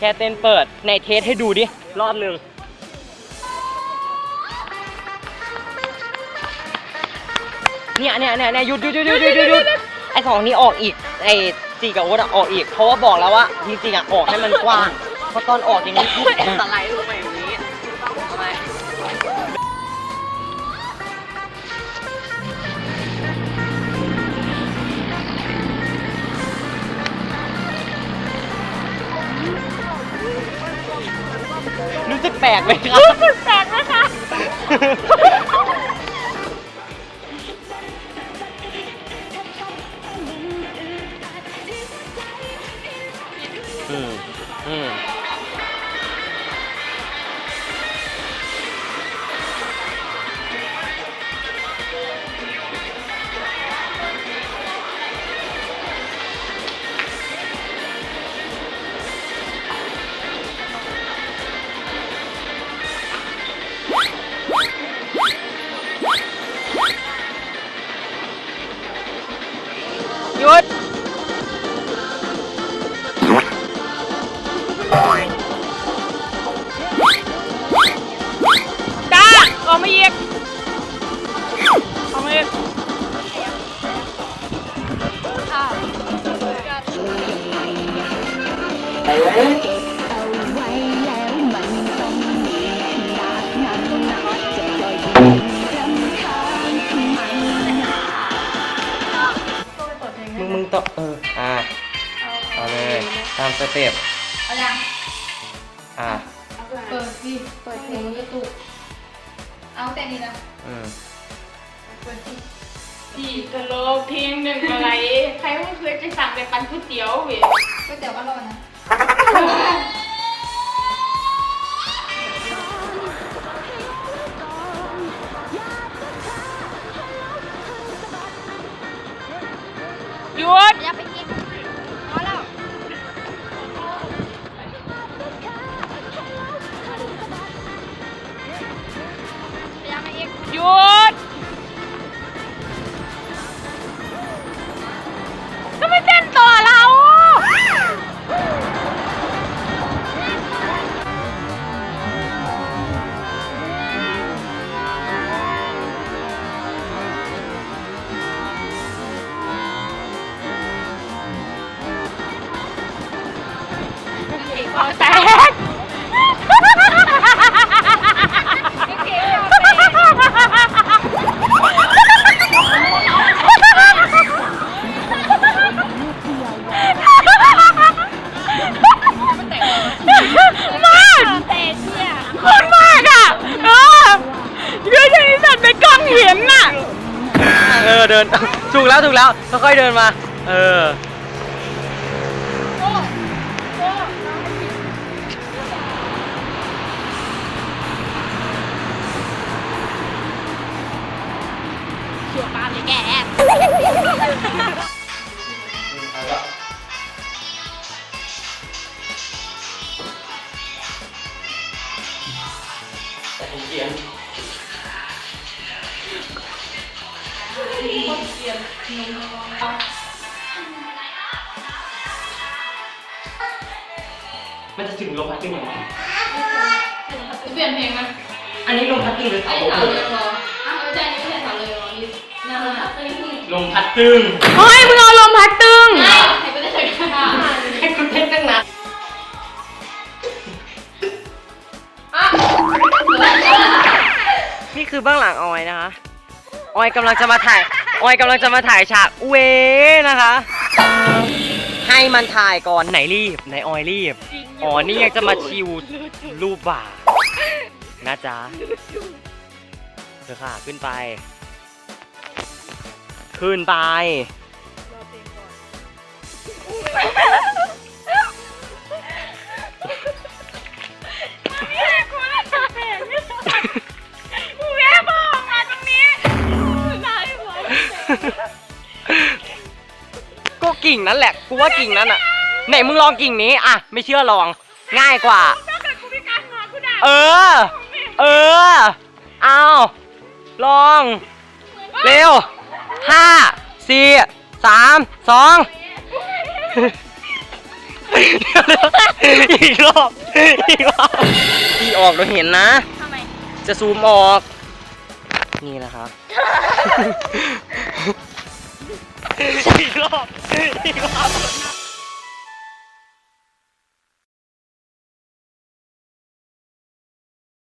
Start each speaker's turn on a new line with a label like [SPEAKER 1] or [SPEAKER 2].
[SPEAKER 1] แค่เต้นเปิดในเทสให้ดูดิ รอบหนึ่งเนี่ยเนี่ยเนี่ยเนี่ยหยุดหยุดหยุดหยุดหยุดหยุดหยุดไอสองนี้ออกอีกไอจีกับโอ๊ตอะออกอีก เพราะว่าบอกแล้วว่าจริงๆอะออกให้มันกว้างเพราะตอนออกอย่างนี้ สไลด์ สึกแปลกไหมครับ
[SPEAKER 2] ห
[SPEAKER 1] ยุด
[SPEAKER 2] จ้าออกมาอีก มึ
[SPEAKER 3] งมึ
[SPEAKER 1] งต้องเอออ่าเอาเลยตามสเต็ป
[SPEAKER 4] เอายัง
[SPEAKER 1] อ่า
[SPEAKER 4] เปิดสิเปิดเพลงมันกระตุกเอาแต่นี้นะ
[SPEAKER 1] อืม
[SPEAKER 4] เปิดสิ
[SPEAKER 2] จีตลกเทียงหนึ่งอะไร ใครไม่เคยจะสั่งแต่ปันก๋วยเตี๋ยวเว้ย
[SPEAKER 4] ก๋วยเตี๋ยวก็รอนะ
[SPEAKER 2] คอแตกมากคนมากอะเออเดี๋ยวจะนิสัตว์ในกล้องเห็นน่ะ
[SPEAKER 1] เออเดิน ถูกแล้วถูกแล้วค่อยๆเดินมา เออ
[SPEAKER 2] ชัวร์ป้าเลยแก
[SPEAKER 1] มันจะถึงลมพัดตึงยังไง
[SPEAKER 4] เปลี่ยนเพลงนะ
[SPEAKER 1] อันนี้ลมพัดตึงหรือเสา
[SPEAKER 4] ไอ้สา ลย
[SPEAKER 1] ลมพัดตึง
[SPEAKER 2] เฮ้ยมึงเอาลมพัดตึง
[SPEAKER 4] ใช่ใครก็ได้ใช้ค่ะ
[SPEAKER 1] ให้คุณเต้นตั้งนานนี่คือเบื้องหลังออยนะคะ ออยกำลังจะมาถ่าย ออยกำลังจะมาถ่ายฉากเวนะคะ ให้มันถ่ายก่อนไหนรีบไหนออยรีบ อ๋อ นี่ยังจะมาชิวรูปบ่านะจ๊ะเธอค่ะ ขึ้นไป ขึ้นไป
[SPEAKER 2] กูแย่บอกมาตรงนี้ได้ไหม
[SPEAKER 1] ก็กิ่งนั้นแหละ กูว่ากิ่งนั้นอะ ไหนมึงลองกิ่งนี้ อะ ไม่เชื่อลอง ง่ายกว่า
[SPEAKER 2] ถ้าเกิดกูพิการมากูด่า
[SPEAKER 1] เออ เออ เอาลอง เร็ว ห้าสี่สามสองอีกรอบอีกรอบพี่ออกเราเห็นนะ
[SPEAKER 2] ทำไม
[SPEAKER 1] จะซูมออก นี่นะครับ อีกรอบอีกรอบ